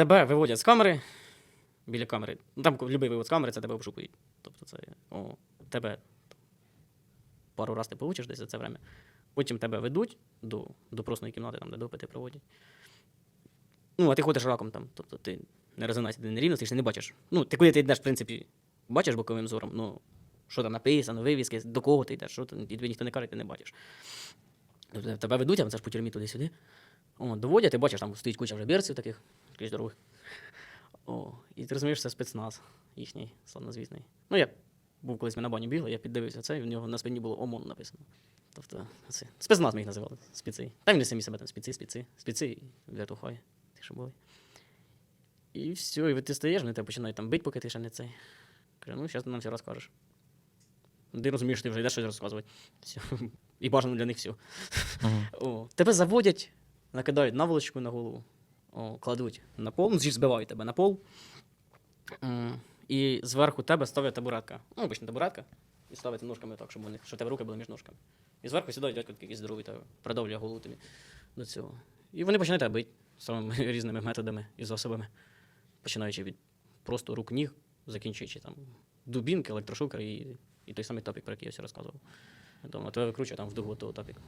тебе виводять з камери біля камери. Ну, там будь-який вивод з камери, це тебе обшукують. Тобто це о, тебе пару разів ти получиш десь за це время. Потім тебе ведуть до допросної кімнати, там, де допити проводять. Ну, а ти ходиш раком там. Тобто ти не резонансі, ти не рівно, ти ж не бачиш. Ну, ти куди ти йдеш, в принципі, бачиш боковим зором, ну, що там написано, вивіски, до кого ти йдеш, що там, і тобі ніхто не каже, ти не бачиш. Тобто тебе ведуть, а це ж по тюрмі туди-сюди. О, доводять, ти бачиш, там стоїть куча вже берців таких, таких здорових. О, і ти розумієш, це спецназ їхній, славнозвісний. Ну, я був колись ми на бані бігли, я піддивився це, і в нього на спині було ОМОН написано. Тобто, це спецназ ми їх називали, спеці. Та вони самі себе там спеці, спеці, спеці, вертухай, ті, що були. І все, і ти стаєш, вони тебе починають там бити, поки ти ще не цей. Каже, ну, зараз ти нам все розкажеш. Ти розумієш, ти вже йдеш щось розказувати. Все. І бажано для них все. О, тебе заводять, накидають наволочку на голову, о, кладуть на пол, ну, збивають тебе на пол. І зверху тебе ставлять табуретка. Ну, обична табуретка. І ставить ножками так, щоб, вони, щоб тебе руки були між ножками. І зверху сідає дядько такий здоровий та придавлює голову тобі до цього. І вони починають тебе бити самими різними методами і засобами. Починаючи від просто рук ніг, закінчуючи там дубінки, електрошокер і, і той самий топік, про який я все розказував. Дома тебе викручує там в дугу того топіка.